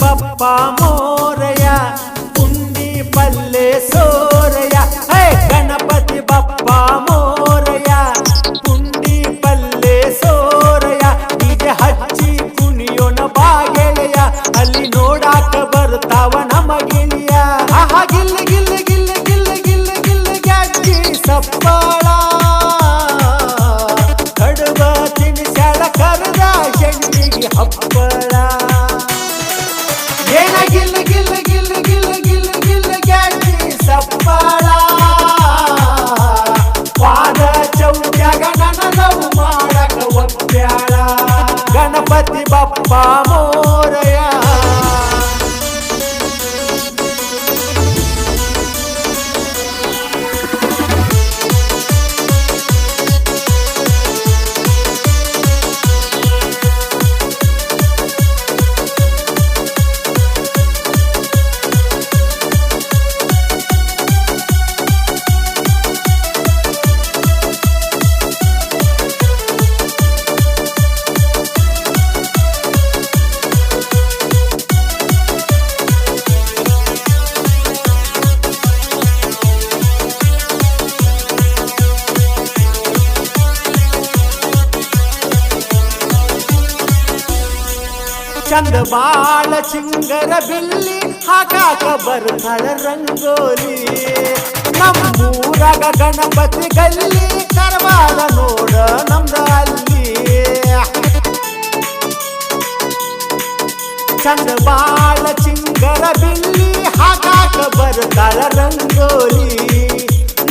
ಗಣಪತಿ ಬಪ್ಪ ಚಂದ ಬಾಳ ಚಿಂಗರ ಬಿಲ್ಲಿ ಹಾಕಾಕ ಬರ್ತಾಳ ರಂಗೋಲಿ. ನಮ್ಮೂರಾಗ ಗಣಪತಿ ಗಲ್ಲಿ ಕರವಾದ ನೋಡ ನಮ್ದ ಅಲ್ಲಿ. ಚಂದ ಬಾಳ ಚಿಂಗರ ಬಿಲ್ಲಿ ಹಾಕಾಕ ಬರ್ತಾಳ ರಂಗೋಲಿ.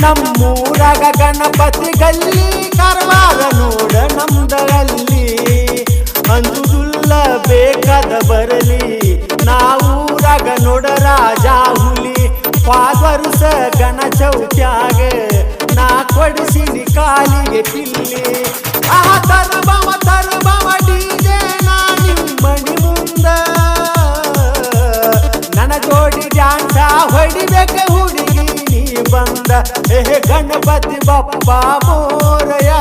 ನಮ್ಮೂರಾಗ ಗಣಪತಿ ಗಲ್ಲಿ ಕರವಾದ ನೋಡ ನಮ್ದ ಅಲ್ಲಿ. ಅಂದುದುಲ್ಲ ಬೇಕಾದ ಬರಲಿ ನಾವು ನೋಡ ರಾಜ ಹುಲಿ. ಪಾದರುಸ ಗಣ ಚೌಕ್ಯಾಗ ನಾ ಕೊಡಿಸಿನಿ ಕಾಲಿಗೆ ಪಿಲ್ಲಿ. ಆ ತರಬಮ ತರಬಮ ಡಿಜೆ ನಾ ನಿಮ್ಮಣಿ ಮುಂದ. ನನ್ನ ಜೋಡಿ ಡ್ಯಾನ್ಸ ಹೊಡಿಬೇಕ ಹುಡುಗಿ ನೀ ಬಂದ. ಹೇ ಗಣಪತಿ ಬಪ್ಪ ಮೋರಯ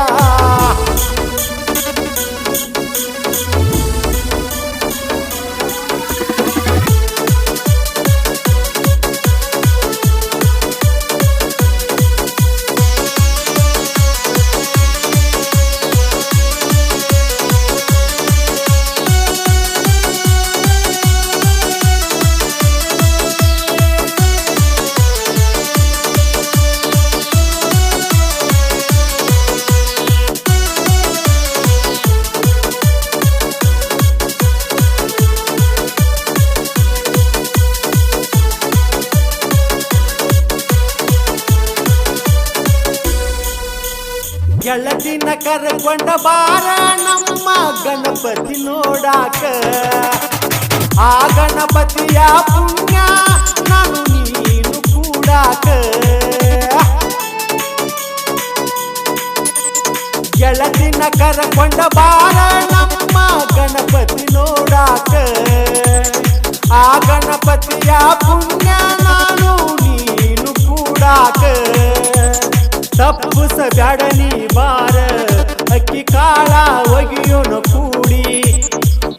ಗೆಳತಿನ ಕರ್ಕೊಂಡ ಬಾರ ನಮ್ಮ ಗಣಪತಿ ನೋಡಾಕ. ಆ ಗಣಪತಿಯ ಪುಣ್ಯ ನಾನು ನೀನು ಕೂಡಾಕ. ಗೆಳತಿನ ಕರ್ಕೊಂಡ ಬಾರ ನಮ್ಮ ಗಣಪತಿ ನೋಡಾಕ. ಆ ಗಣಪತಿಯ ಪುಣ್ಯ ನಾನು ನೀನು ಕೂಡಾಕ. ತಪ್ಪುಸ ನೀ ಬಾರ. ಅಕ್ಕಿ ಕಾಳ ಒಗಿಯೋನು ಕೂಡಿ.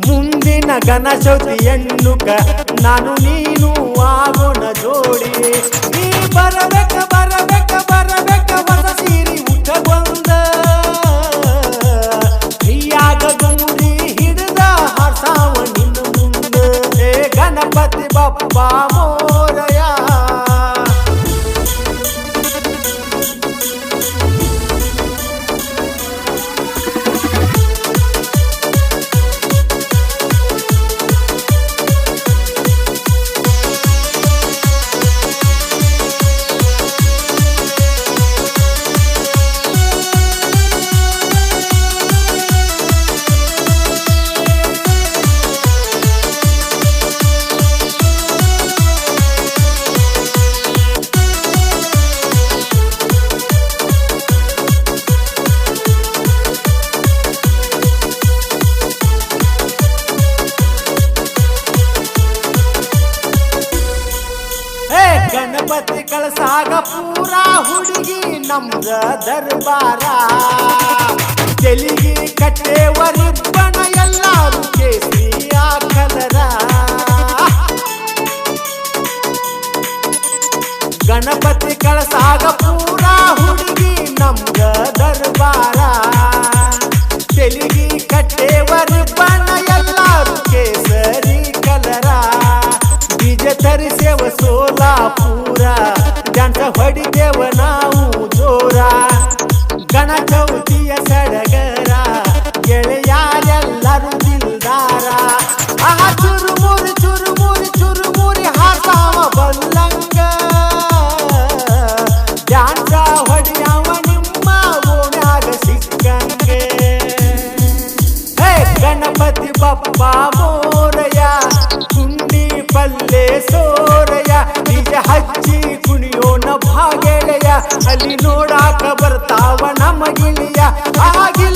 ಮುಂದಿನ ಗಣಚೌತಿ ಎಣ್ಣುಕ ನಾನು ನೀನು ಆಗೋಣ ಜೋಡಿ. ನೀ ಬರಬೇಕ ಬರಬೇಕ ಬರಬೇಕ, ಹೊಸ ಸೀರಿ ಉಠಗೊಂದ ಗಣಪತಿ ಕಳಸಾಗ ಪೂರ ಹುಡುಗಿ ನಮ್ದ ದರ್ಬಾರ. ತೆಲಿಗೆ ಕಟ್ಟೆವ ರಿಬ್ಬಣ ಎಲ್ಲಾರು ಕೇಸರಿಯ ಕಲರ ಗಣಪತಿ ಕಳಸ ಸಲಿ ನೋಡಾಕ ಬರ್ತಾವ ನಮಗಿಳಿಯ ಆಗಿ